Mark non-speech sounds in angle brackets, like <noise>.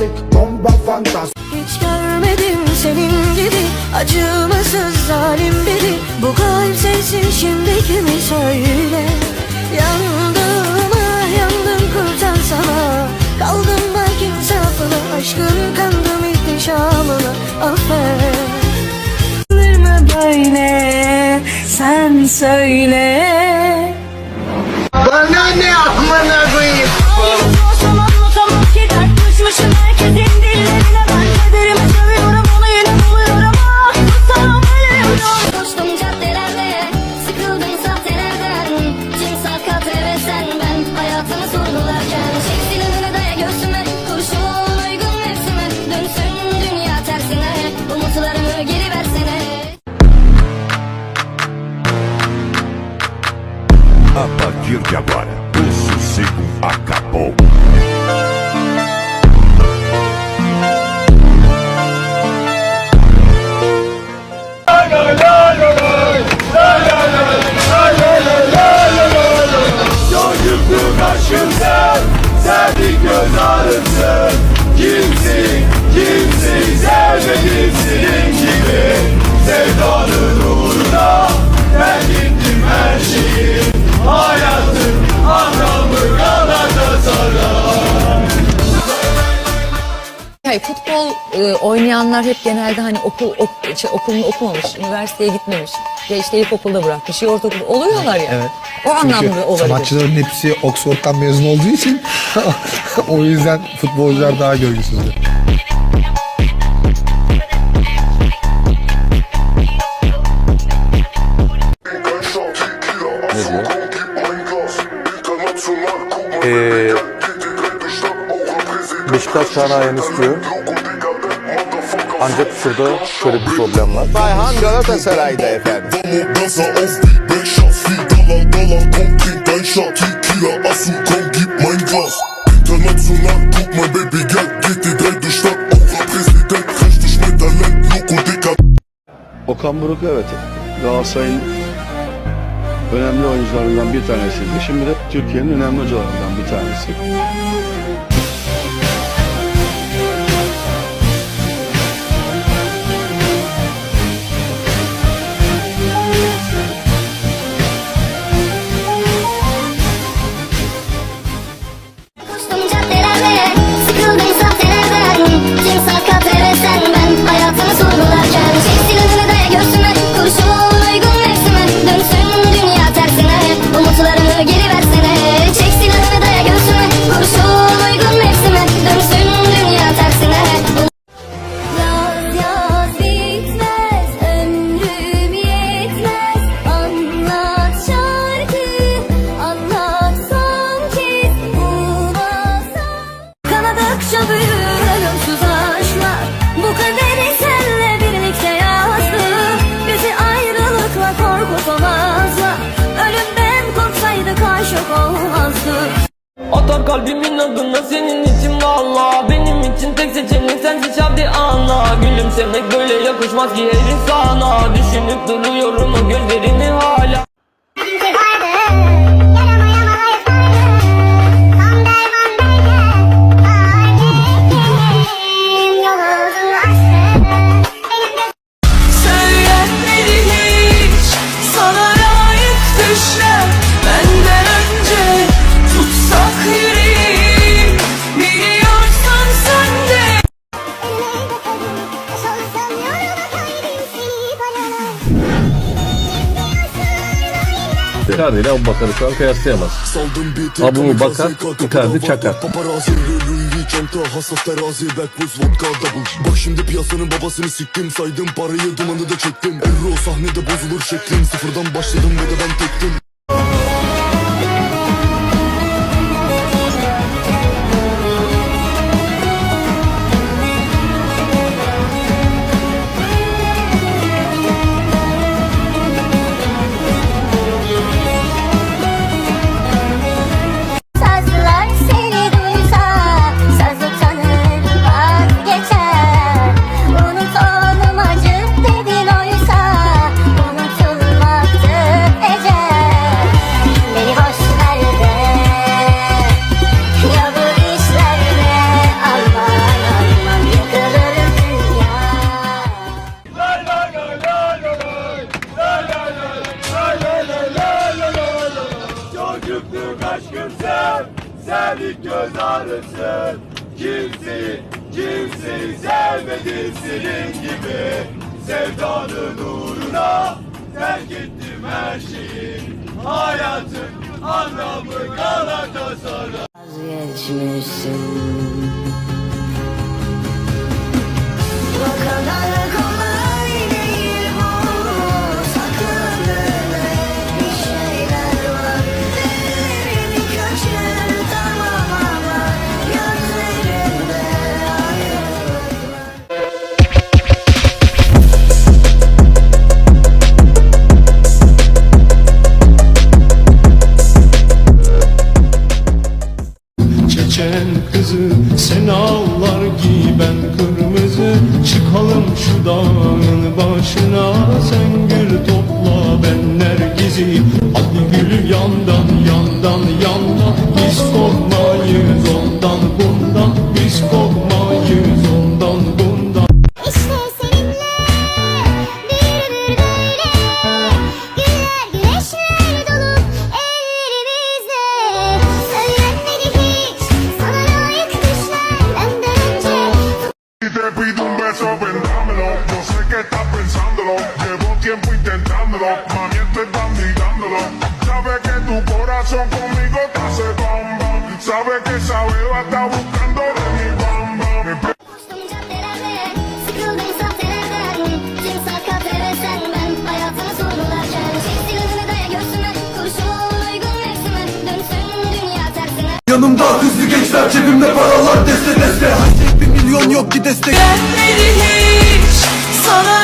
gerçek bomba fantastik Hiç görmedim senin gibi acımasız zalim biri. Bu kalp sensin şimdi kimi söyle. Yandım ah yandım kurtarsana Kaldım bak insafına aşkın kandım ihtişamına. Affet. Olur mu böyle? Sen söyle acabou. Çocukluğu karşımda sen bir göz ağrısın Kimsin, kimsin sevmedim senin gibi Sevdanın uğruna ben gittim her şeyi Hayatın Hayır, futbol e, oynayanlar hep genelde hani okul ok, şey, okulunu okumamış, üniversiteye gitmemiş. Ya işte ilkokulda bırakmış, ya ortaokul oluyorlar ya. Evet. O anlamda Çünkü olabilir. sanatçıların hepsi Oxford'dan mezun olduğu için <laughs> o yüzden futbolcular daha görgüsüzdür. Ee, Beşiktaş Şahanay'ın istiyor. Ancak şurada şöyle bir problem var. Bayhan Galatasaray'da efendim. Vamos dança auf wie Becher, viel Dollar, Dollar, kommt trink dein Shot, Tequila, Asu, komm, gib mein Glas. International, guck mal, Baby, gel, GT3 durch Stadt, auch Präsident, recht durch mein Talent, Loco, Dicker. Okan Buruk evet Galatasaray'ın önemli oyuncularından bir tanesiydi. Şimdi de Türkiye'nin önemli hocalarından bir tanesi. Kalbimin adına senin için valla. Benim için tek seçenek sensin şadi ana. Gülümsemek böyle yakışmaz ki her insana Düşünüp duruyorum o gözlerini hala Icardi ile Abubakar'ı şu an kıyaslayamaz. Abu Bakar, Icardi Çakar. Çanta, hassas terazi, backwoods, vodka, double Bak şimdi piyasanın babasını siktim Saydım parayı, dumanı da çektim Erro sahnede bozulur şeklim Sıfırdan başladım ve de ben tektim Ağrısı Kimseyi, kimseyi sevmedim senin gibi. Sevdanın uğruna terk ettim her şeyi. Hayatın anlamı Galatasaray. Bu Estás pensándolo. Llevo tiempo intentándolo. Mami, estoy dándolo. Sabe que tu corazón conmigo te hace bam bam. Sabe que esa beba está buscando de mi bam bam. Yanımda hızlı gençler cebimde paralar deste deste Hasret bir milyon yok ki destek Hiç sana